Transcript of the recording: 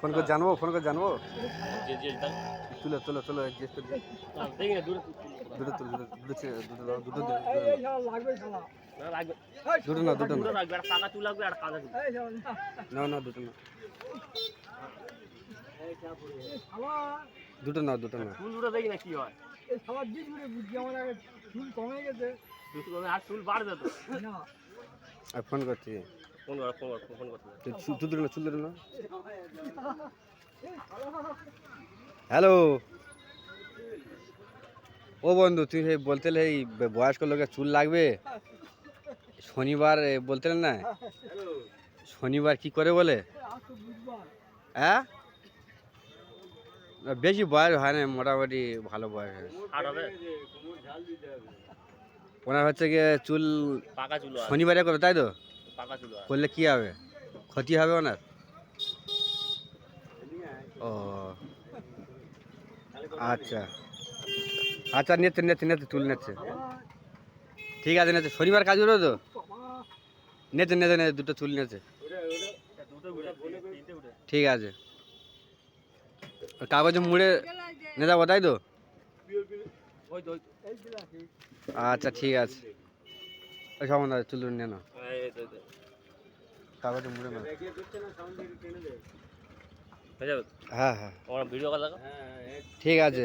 Phone করে জানব phone করে জানব? যে যে তার তুলো তুলো তুলো জিজ্ঞেস করে দুটো তুলো দুটো দুটো দুটো না দুটো না না। না। দুটো না। দুটো না দুটো না। চুল দুটো দেখি না কি হয়? এই দিন ঘুরে বুদ্ধি আমার আগে চুল কমে গেছে। আর চুল বাড়বে তো। আর ফোন করছি। ফোন কর ফোন কর ফোন করতে চুল দুটো না চুল দুটো না। হ্যালো। ও বন্ধু তুই সেই বলতে এই বয়স্ক লোকের চুল লাগবে? শনিবার বলতে না? শনিবার কি করে বলে? হ্যাঁ? বেশি বয়স হয় না মোটামুটি ভালো বয়স হয়। ওনার হচ্ছে গিয়ে চুল শনিবারে করে তাই তো? করলে কি হবে? ক্ষতি হবে ওনার? ও। আচ্ছা। আচ্ছা নিচ্ছে নিচ্ছে নিচ্ছে চুল নিচ্ছে ঠিক আছে নিচ্ছে শনিবার কাজ করো তো? নেতে নেতে নেতে দুটো চুল উঠে ঠিক আছে। কাগজে মুড়ে যাব তাই তো? আচ্ছা ঠিক আছে। ওই সমান চুল নিয়ে নাও। কাগজে মুড়ে না যাবে? হ্যাঁ হ্যাঁ। ভিডিও কল লাগা ঠিক আছে।